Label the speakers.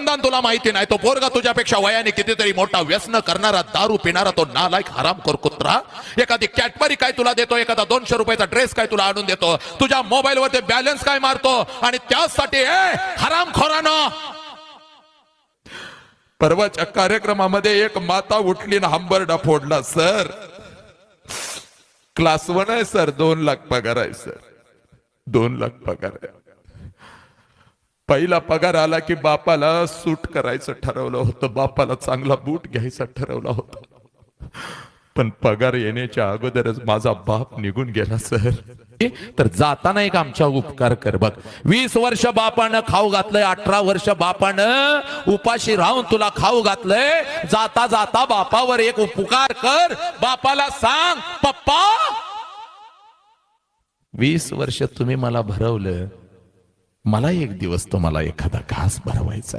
Speaker 1: खानदान तुला माहिती नाही. तो पोरगा तुझ्यापेक्षा वयाने कितीतरी मोठा व्यसन करणारा दारू पिणारा तो नालायक हराम कुत्रा. एखादी कॅटबरी काय तुला देतो? एखादा दोनशे रुपयाचा ड्रेस काय तुला आणून देतो? तुझ्या मोबाईलवर बॅलन्स काय मारतो? आणि त्यासाठी ए हराम खोरानं. परवाच्या कार्यक्रमामध्ये एक माता उठली ना हंबरडा फोडला सर क्लास वन आहे सर. दोन लाख पगार आहे सर. दोन लाख पगार आहे. पहिला पगार आला की बापाला सूट करायचं ठरवलं होतं. बापाला चांगला बूट घ्यायचा ठरवला होता. पण पगार येण्याच्या अगोदरच माझा बाप निघून गेला सर. तर जाताना एक आमच्या उपकार कर बघ. वीस वर्ष बापानं खाऊ घातलंय अठरा वर्ष बापानं उपाशी राहून तुला खाऊ घातलंय. जाता जाता बापावर एक उपकार कर. बापाला सांग पप्पा वीस वर्ष तुम्ही मला भरवलं. मला एक दिवस तुम्हाला एखादा घास भरवायचा